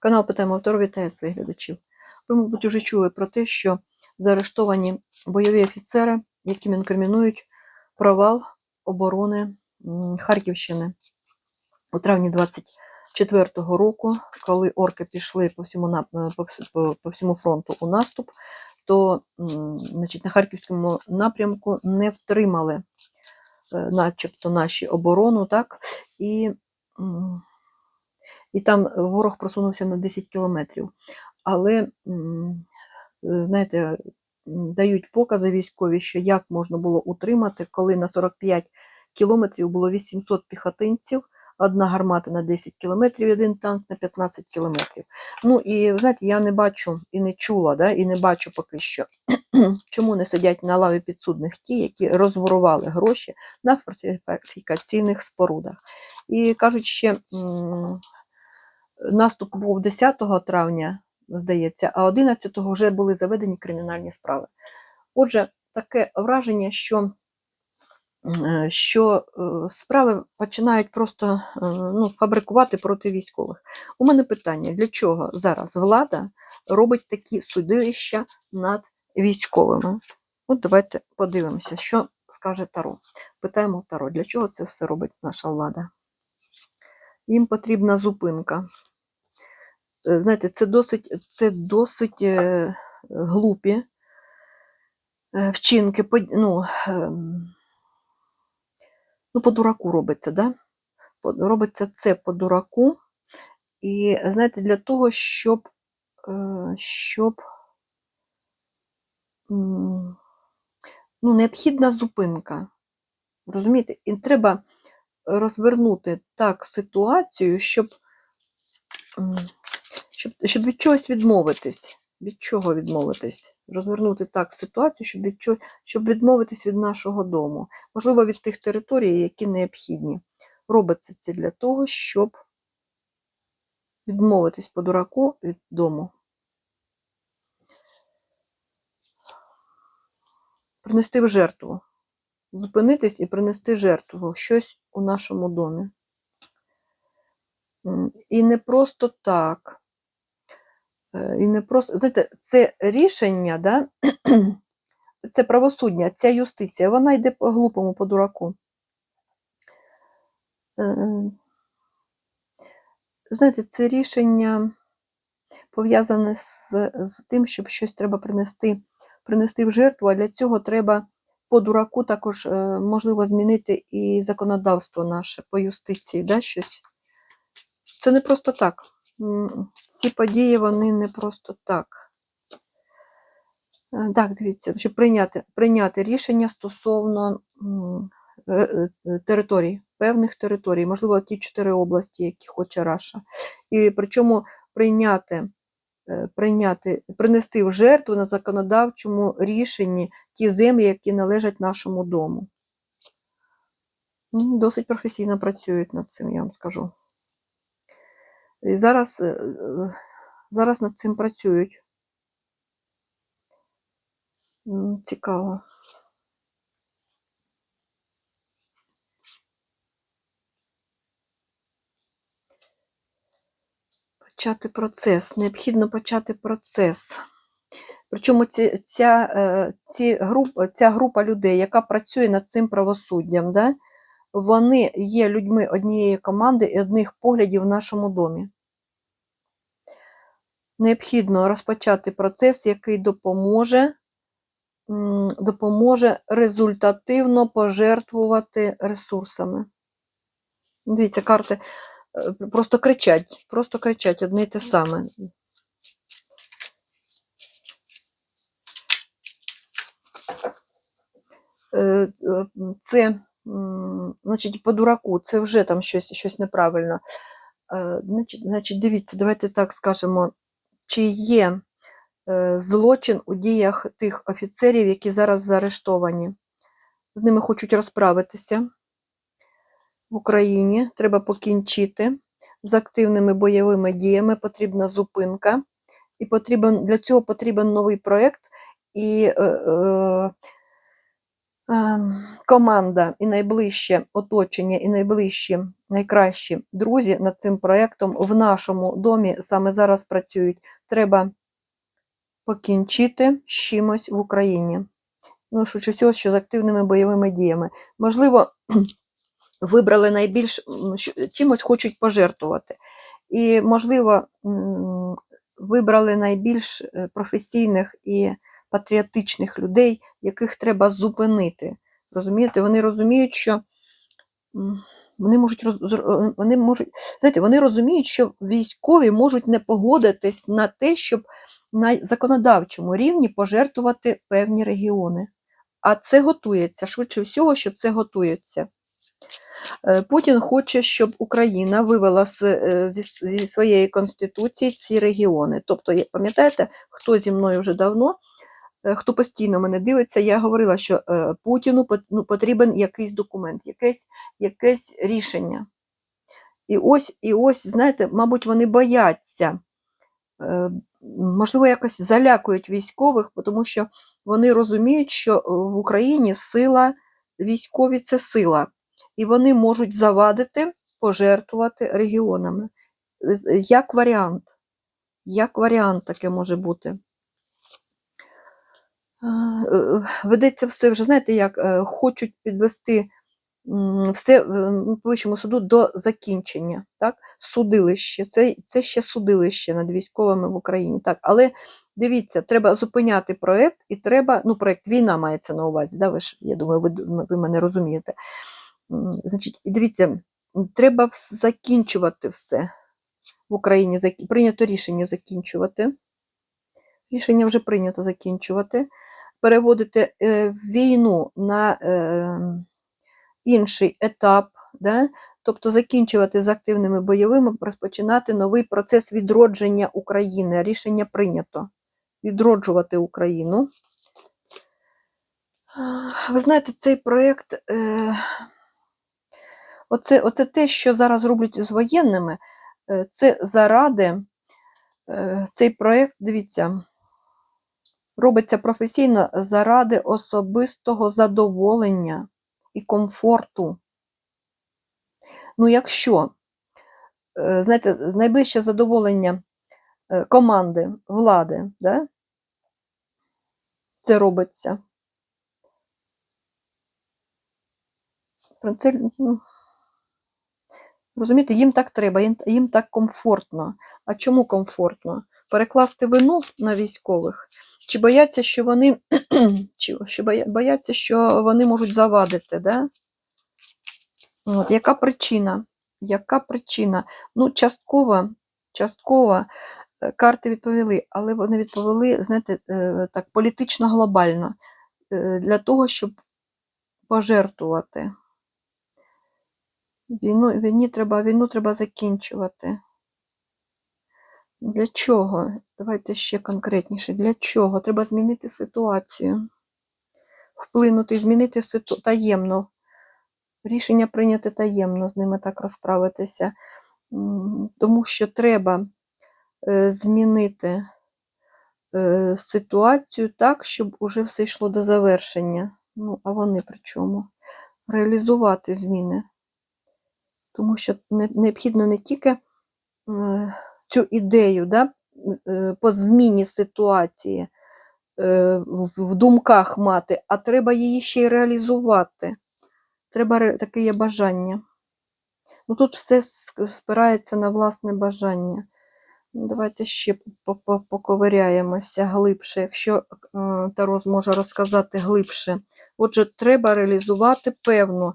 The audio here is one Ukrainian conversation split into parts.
Канал Питаємо автор вітає своїх глядачів. Ви, мабуть, вже чули про те, що заарештовані бойові офіцери, яким інкримінують провал оборони Харківщини у травні 24-го року, коли орки пішли по всьому, е, по, всьому фронту у наступ, то значить, на харківському напрямку не втримали е, начебто наші оборону, так? І, і там ворог просунувся на 10 кілометрів. Але, знаєте, дають покази військові, що як можна було утримати, коли на 45 кілометрів було 800 піхотинців, одна гармата на 10 кілометрів, один танк на 15 кілометрів. Ну і знаєте, я не бачу і не чула, да, і не бачу поки що, чому не сидять на лаві підсудних ті, які розворували гроші на фортифікаційних спорудах. І кажуть, ще наступ був 10 травня, здається, а 11-го вже були заведені кримінальні справи. Отже, таке враження, що, е, що е, справи починають просто е, ну, фабрикувати проти військових. У мене питання: для чого зараз влада робить такі судилища над військовими? От давайте подивимося, що скаже Таро. Питаємо Таро, для чого це все робить наша влада? Їм потрібна зупинка. Е, Знаєте, це досить, це досить е, глупі е, вчинки, ну, ем, ну, по дураку робиться, да? Робиться це по дураку. І, знаєте, для того, щоб, щоб ну, необхідна зупинка. Розумієте? І треба розвернути так ситуацію, щоб, щоб, щоб від чогось відмовитись. Від чого відмовитись? Розвернути так ситуацію, щоб, від чого, щоб відмовитись від нашого дому. Можливо, від тих територій, які необхідні. Робиться це для того, щоб відмовитись по дураку від дому. Принести в жертву. Зупинитись і принести жертву щось у нашому домі. І не просто так. Е, І не просто, знаєте, це рішення, да? це правосуддя, ця юстиція, вона йде по глупому, по дураку. Е, Знаєте, це рішення пов'язане з, з тим, щоб щось треба принести, принести в жертву, а для цього треба по дураку також, е, можливо, змінити і законодавство наше по юстиції, да, щось. Це не просто так. Ці події, вони не просто так. Е, Так, дивіться, щоб прийняти, прийняти рішення стосовно е, е, територій, певних територій, можливо, ті чотири області, які хоче Раша. І причому прийняти, прийняти, принести в жертву на законодавчому рішенні ті землі, які належать нашому дому. Досить професійно працюють над цим, я вам скажу. І зараз, е, е, зараз над цим працюють. Цікаво. Почати процес. Необхідно почати процес. Причому ці, ця, е, ці груп, ця група людей, яка працює над цим правосуддям, да, вони є людьми однієї команди і одних поглядів в нашому домі. Необхідно розпочати процес, який допоможе, допоможе результативно пожертвувати ресурсами. Дивіться, карти е, просто кричать, просто кричать одне й те саме. Е, е, Це, значить, по дураку, це вже там щось, щось неправильно. Е, Значить, значить, дивіться, давайте так скажемо, чи є е, злочин у діях тих офіцерів, які зараз заарештовані. З ними хочуть розправитися в Україні. Треба покінчити з активними бойовими діями, потрібна зупинка, і потрібен, для цього потрібен новий проєкт. І е, е, команда, і найближче оточення, і найближчі найкращі друзі над цим проєктом в нашому домі саме зараз працюють. Треба покінчити з чимось в Україні. Ну, швидше всього, що з активними бойовими діями. Можливо, вибрали найбільш чимось хочуть пожертвувати. І, можливо, вибрали найбільш е, професійних і патріотичних людей, яких треба зупинити. Розумієте, вони розуміють, що вони можуть роз- вони можуть, знаєте, вони розуміють, що військові можуть не погодитись на те, щоб на законодавчому рівні пожертвувати певні регіони. А це готується. Швидше всього, що це готується. Е, Путін хоче, щоб Україна вивела з, е, зі, зі своєї конституції ці регіони. Тобто, пам'ятаєте, хто зі мною вже давно, е, хто постійно мене дивиться, я говорила, що е, Путіну ну, потрібен якийсь документ, якесь, якесь рішення. І ось, і ось, знаєте, мабуть, вони бояться, е, можливо, якось залякують військових, тому що вони розуміють, що е, в Україні сила, військові це сила, і вони можуть завадити, пожертвувати регіонами. Е, е, Як варіант, як варіант таке може бути. Е, Ведеться все вже, знаєте, як е, хочуть підвести все по вищому суду до закінчення. Так? Судилище. Це, це ще судилище над військовими в Україні. Так? Але дивіться, треба зупиняти проєкт, і треба, ну, проєкт війна мається на увазі, да? ви ж, я думаю, ви, ви мене розумієте. Значить, дивіться, треба закінчувати все в Україні. Прийнято рішення закінчувати. Рішення вже прийнято закінчувати. Переводити е, війну на е, інший етап, да? тобто закінчувати з активними бойовими, розпочинати новий процес відродження України. Рішення прийнято. Відроджувати Україну. Ви знаєте, цей проєкт, е, оце, оце те, що зараз роблять з воєнними, це заради цей проєкт, дивіться, робиться професійно заради особистого задоволення і комфорту. Ну, якщо, е, знаєте, найближче задоволення е, команди, влади, да? це робиться. Ну, розумієте, їм так треба, їм так комфортно. А чому комфортно? Перекласти вину на військових? Чи бояться, що вони, чи, що бояться, що вони можуть завадити, да? От, яка причина? Яка причина? Ну, частково, частково е, карти відповіли, але вони відповіли, знаєте, е, так, політично глобально, е, для того, щоб пожертвувати. Війну, війні треба, війну треба закінчувати. Для чого? Давайте ще конкретніше. Для чого? Треба змінити ситуацію. Вплинути, змінити ситу... таємно. Рішення прийняти таємно, з ними так розправитися. Тому що треба е, змінити е, ситуацію так, щоб уже все йшло до завершення. Ну, а вони при чому? Реалізувати зміни. Тому що необхідно не тільки е, цю ідею да, е, по зміні ситуації е, в думках мати, а треба її ще й реалізувати. Треба таке є бажання. Ну, тут все спирається на власне бажання. Ну, Давайте ще по- по- поковиряємося глибше, якщо е, Таро зможе розказати глибше. Отже, треба реалізувати певну, м,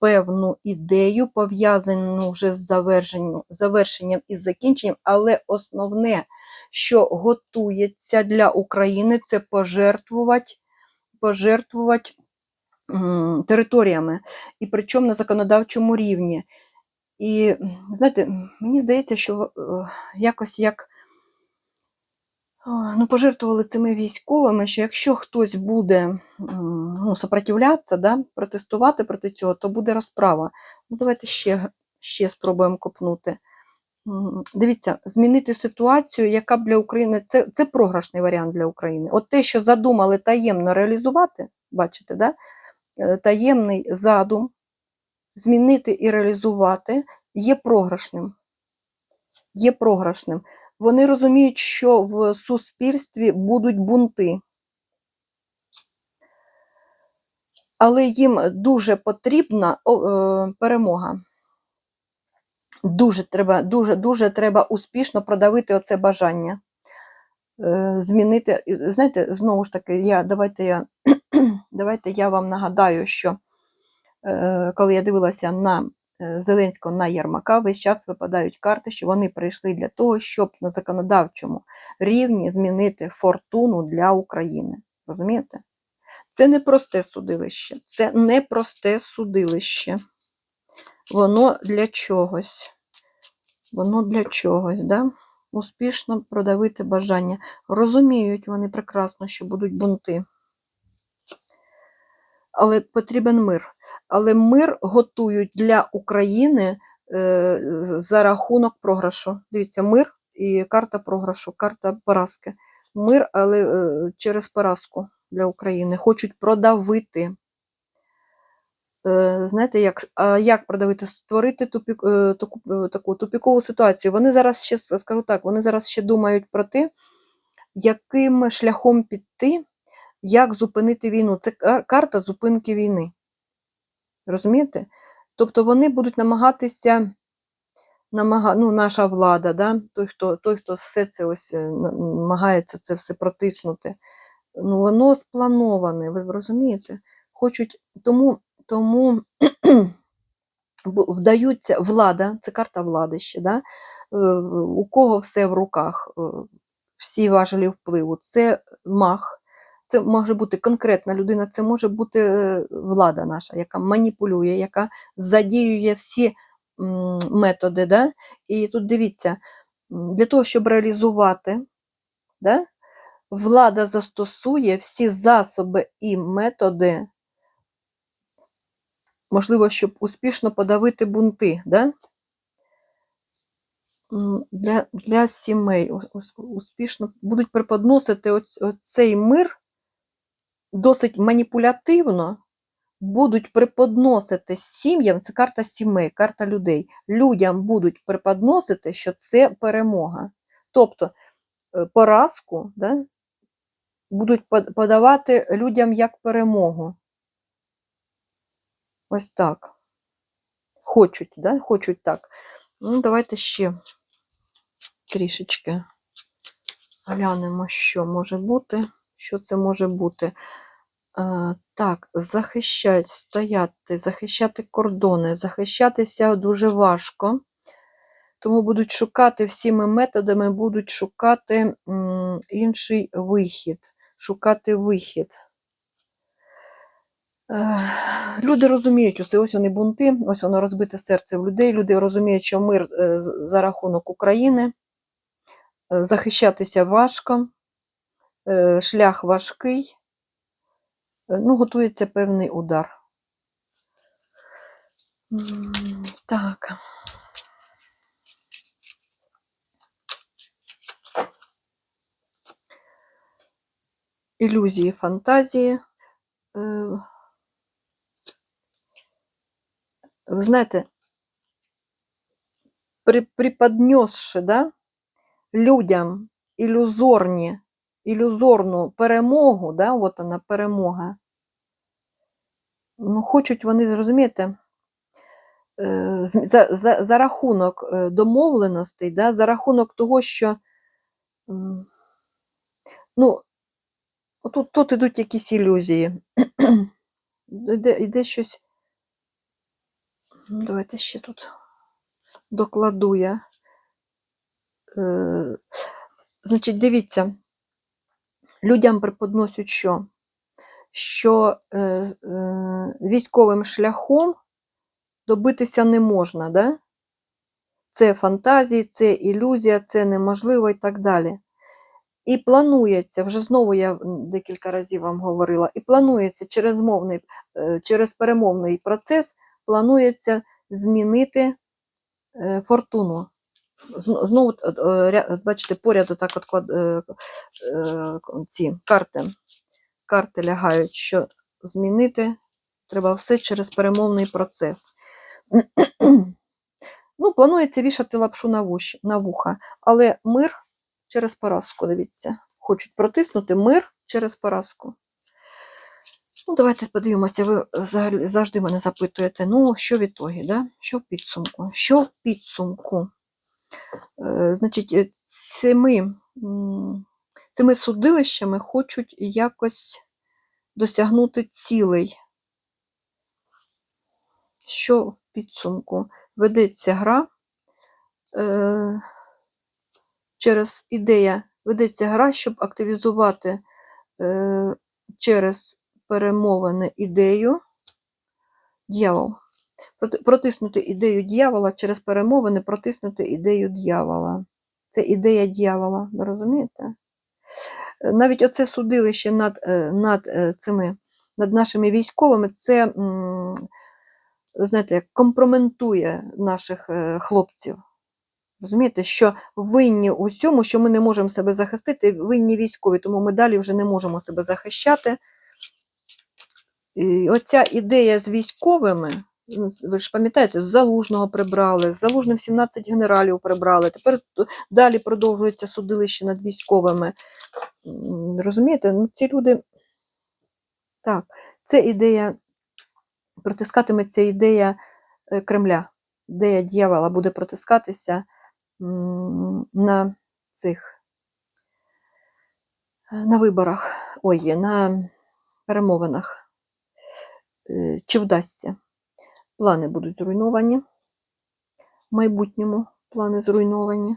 певну ідею, пов'язану вже з завершенням, завершенням і закінченням, але основне, що готується для України, це пожертвувати, пожертвувати територіями, і причому на законодавчому рівні. І знаєте, мені здається, що е, якось як ну, пожертвували цими військовими, що якщо хтось буде ну, сопротивлятися, да, протестувати проти цього, то буде розправа. Ну, давайте ще, ще спробуємо копнути. Дивіться, змінити ситуацію, яка б для України це, це програшний варіант для України. От те, що задумали таємно реалізувати, бачите, да? е, таємний задум змінити і реалізувати, є програшним. Є програшним. Вони розуміють, що в суспільстві будуть бунти. Але їм дуже потрібна е, перемога. Дуже треба, дуже, дуже треба успішно продавити оце бажання. Е, Змінити. Знаєте, знову ж таки, я, давайте, я, давайте я вам нагадаю, що е, коли я дивилася на Зеленського на Єрмака, весь час випадають карти, що вони прийшли для того, щоб на законодавчому рівні змінити фортуну для України. Розумієте? Це не просте судилище, це не просте судилище. Воно для чогось. Воно для чогось, да? успішно продавити бажання. Розуміють вони прекрасно, що будуть бунти. Але потрібен мир. Але мир готують для України е, за рахунок програшу. Дивіться, мир і карта програшу, карта поразки. Мир, але е, через поразку для України. Хочуть продавити. Е, Знаєте, як, як продавити? Створити тупік, таку, таку тупікову ситуацію. Вони зараз ще скажу так, вони зараз ще думають про те, яким шляхом піти, як зупинити війну. Це карта зупинки війни. Розумієте? Тобто вони будуть намагатися, намага, ну, наша влада, да? той, хто, той, хто все це ось е, намагається це все протиснути, ну, воно сплановане, ви розумієте? Хочуть, тому, тому вдаються влада, це карта влади ще, да? е, у кого все в руках, е, всі важелі впливу, це мах. Це може бути конкретна людина, це може бути е, влада наша, яка маніпулює, яка задіює всі методи. Да? І тут дивіться, для того, щоб реалізувати, да, влада застосує всі засоби і методи, можливо, щоб успішно подавити бунти. Да? Для, для сімей успішно будуть преподносити оцей мир досить маніпулятивно, будуть преподносити сім'ям, це карта сімей, карта людей. Людям будуть преподносити, що це перемога. Тобто е, поразку да, будуть подавати людям як перемогу. Ось так. Хочуть, да? Хочуть так. Ну, давайте ще трішечки глянемо, що може бути. Що це може бути? Е, так, захищають, стояти, захищати кордони, захищатися дуже важко. Тому будуть шукати всіми методами, будуть шукати інший вихід. Шукати вихід. Е, Люди розуміють усе, ось вони бунти, ось воно розбите серце в людей. Люди розуміють, що мир е, за рахунок України, захищатися важко, шлях важкий, Е, ну, готується певний удар. Так. Ілюзії, фантазії. Е, Ви знаєте, при, преподнесши да, людям ілюзорні, ілюзорну перемогу, да, от вона перемога, ну, хочуть вони, зрозумієте, е, за, за, за рахунок е, домовленостей, да, за рахунок того, що ну, тут, тут ідуть якісь ілюзії. Іде, іде щось. Ну, Давайте ще тут докладу я. Е, значить, дивіться, людям преподносять що? Що е, е, військовим шляхом добитися не можна, да? Це фантазії, це ілюзія, це неможливо і так далі. І планується, вже знову я декілька разів вам говорила, і планується через мовний, е, через перемовний процес, планується змінити е, фортуну. Зн- Знову, е, е, бачите, поряд отак от клад, е, ці карти, карти лягають, що змінити треба все через перемовний процес. Ну, планується вішати лапшу на, вуш, на вуха, але мир через поразку, дивіться. Хочуть протиснути мир через поразку. Ну, давайте подивимося, ви завжди мене запитуєте, ну, що в ітогі, да? що в підсумку? Що в підсумку? Е, значить, е, цими, цими судилищами хочуть якось досягнути цілей. Що в підсумку? Ведеться гра е, через ідея, ведеться гра, щоб активізувати через перемовини ідею дьявол. Проти- Протиснути ідею дьявола через перемовини, протиснути ідею дьявола. Це ідея дьявола, ви розумієте? Е, Навіть оце судилище над, е, над е, цими, над нашими військовими, це, знаєте, як компрометує наших хлопців. Розумієте, що винні у всьому, що ми не можемо себе захистити, винні військові, тому ми далі вже не можемо себе захищати. І оця ідея з військовими, ви ж пам'ятаєте, з Залужного прибрали, з Залужним 17 генералів прибрали, тепер далі продовжується судилище над військовими. Розумієте, ну ці люди. Так, це ідея, протискатиметься ідея е, Кремля, ідея дьявола буде протискатися на цих е, на виборах, ой, на перемовинах. Е, Чи вдасться? Плани будуть зруйновані в майбутньому, плани зруйновані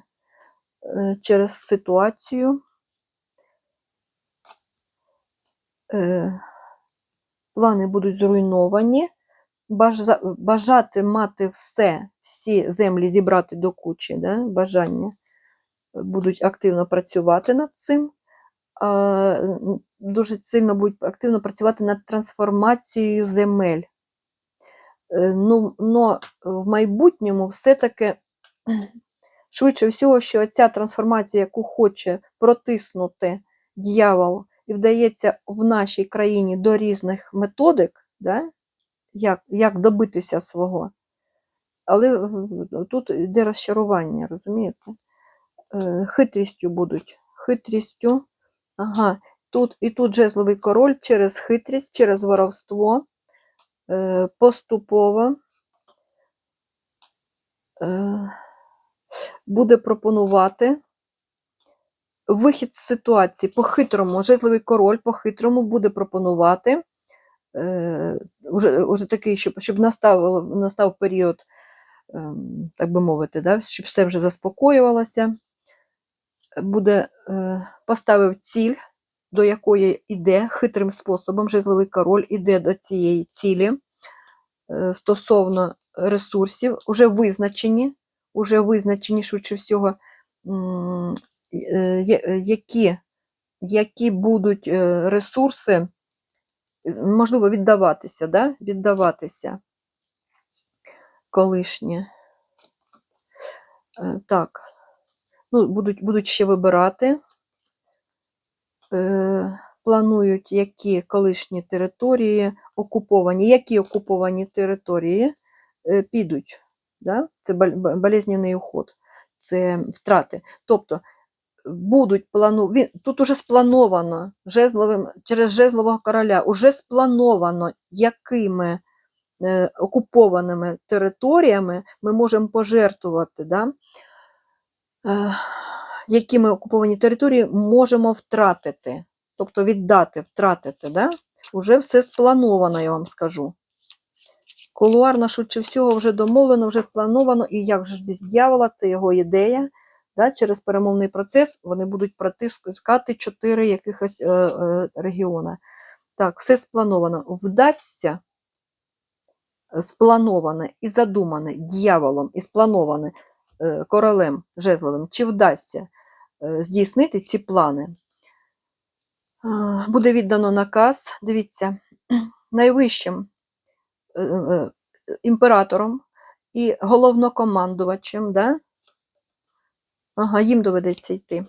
е, через ситуацію. Е, Плани будуть зруйновані. Бажати мати все, всі землі зібрати до кучі, да? бажання будуть активно працювати над цим. Дуже сильно будуть активно працювати над трансформацією земель. Е, Ну, но в майбутньому все-таки швидше всього, що ця трансформація, яку хоче протиснути дьявол, і вдається в нашій країні до різних методик, да? як, як добитися свого. Але тут йде розчарування, розумієте? Е, Хитрістю будуть. Хитрістю. Ага, тут і тут жезловий король через хитрість, через воровство е, поступово. Е, буде пропонувати вихід з ситуації. По-хитрому, жезловий король по-хитрому буде пропонувати е, уже, уже такий, щоб, щоб настав, настав період, ем, так би мовити, да, щоб все вже заспокоювалося, буде е, поставив ціль, до якої йде хитрим способом, жезловий король іде до цієї цілі е, стосовно ресурсів, уже визначені, уже визначені швидше всього, е, є- які, які будуть е, ресурси, е, можливо, віддаватися, да? віддаватися колишнє. Е, Так, ну, будуть, будуть ще вибирати, е, планують, які колишні території окуповані, які окуповані території е, підуть. Да? Це бол- болезненний уход, це втрати. Тобто будуть плану... Тут уже сплановано жезловим, через жезлового короля, уже сплановано, якими е, окупованими територіями ми можемо пожертвувати, да? Які ми окуповані території можемо втратити, тобто віддати, втратити. Да? Уже все сплановано, я вам скажу. Кулуарно, швидше всього, вже домовлено, вже сплановано, і як же без дьявола, це його ідея. Да? Через перемовний процес вони будуть протискати чотири якихось е, е, регіони. Так, все сплановано. Вдасться е, сплановане і задумане дьяволом, і сплановане королем жезловим, чи вдасться е, здійснити ці плани. Буде віддано наказ, дивіться, найвищим е, е, імператором і головнокомандувачем, да? ага, їм доведеться йти.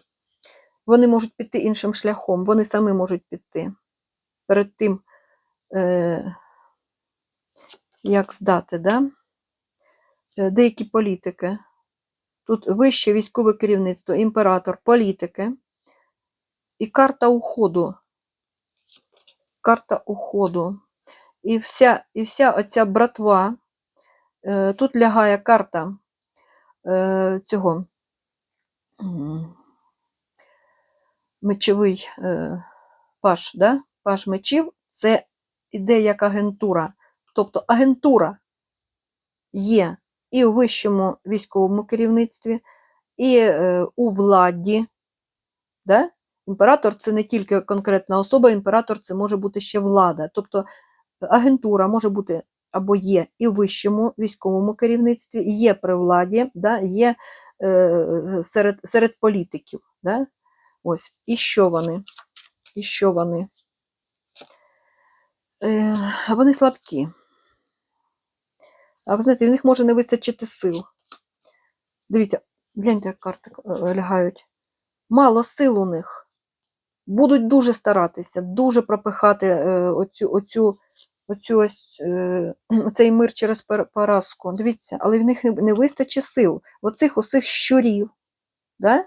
Вони можуть піти іншим шляхом, вони самі можуть піти. Перед тим, е, як здати, да? е, деякі політики. Тут вище військове керівництво, імператор, політики. І карта уходу. Карта уходу. І вся, і вся оця братва. Е, Тут лягає карта е, цього мечовий е, паш, да? паш мечів це іде як агентура. Тобто агентура є і у вищому військовому керівництві, і е, у владі. Да? Імператор це не тільки конкретна особа, імператор це може бути ще влада. Тобто агентура може бути або є і в вищому військовому керівництві, є при владі, да? є е, серед, серед політиків. Да? Ось. І що вони? І що вони? Е, вони слабкі. А ви знаєте, в них може не вистачити сил. Дивіться, гляньте, як карти е, лягають. Мало сил у них. Будуть дуже старатися, дуже пропихати е, оцю, оцю, оцю ось, е, цей мир через поразку. Дивіться, але в них не, вистачить сил. Оцих усіх щурів, да?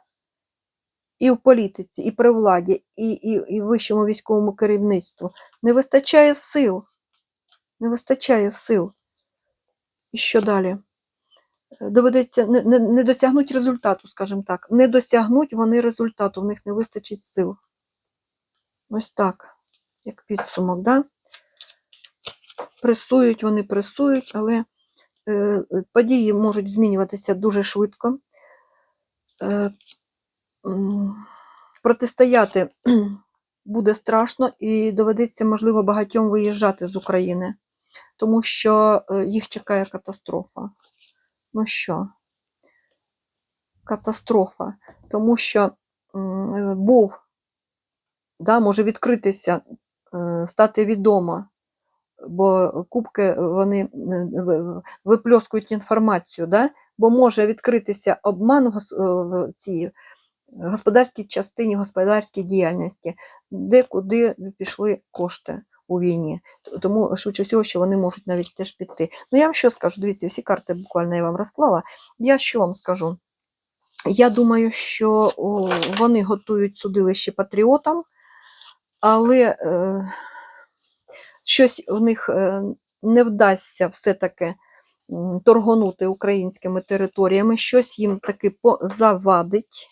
і в політиці, і при владі, і, і, і вищому військовому керівництву. Не вистачає сил. Не вистачає сил. І що далі? Е, Доведеться не, не, не досягнуть результату, скажімо так. Не досягнуть вони результату, в них не вистачить сил. Ось так, як підсумок, да? Пресують, вони пресують, але е, події можуть змінюватися дуже швидко. Е, протистояти буде страшно і доведеться, можливо, багатьом виїжджати з України, тому що е, їх чекає катастрофа. Ну що? Катастрофа. Тому що е, був, да, може відкритися, е, стати відомо, бо кубки вони випльоскують інформацію, да? бо може відкритися обман в цій господарській частині, господарській діяльності, де куди пішли кошти у війні. Тому, швидше всього, що вони можуть навіть теж піти. Ну, я вам що скажу, дивіться, всі карти буквально я вам розклала. Я що вам скажу? Я думаю, що вони готують судилище патріотам, але е, щось в них е, не вдасться все-таки торгонути українськими територіями, щось їм таки завадить,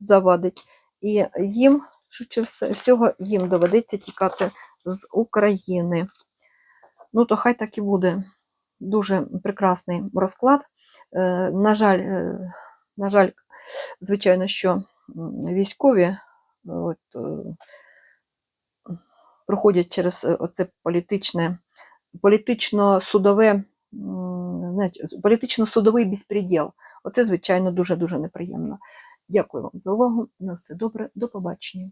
завадить. І їм, швидше всього, їм доведеться тікати з України. Ну, то хай так і буде. Дуже прекрасний розклад. Е, на жаль, е, на жаль, звичайно, що військові от, е, проходять через оце політичне, політично-судове, політично-судовий безпреділ. Оце, звичайно, дуже-дуже неприємно. Дякую вам за увагу. На все добре, до побачення.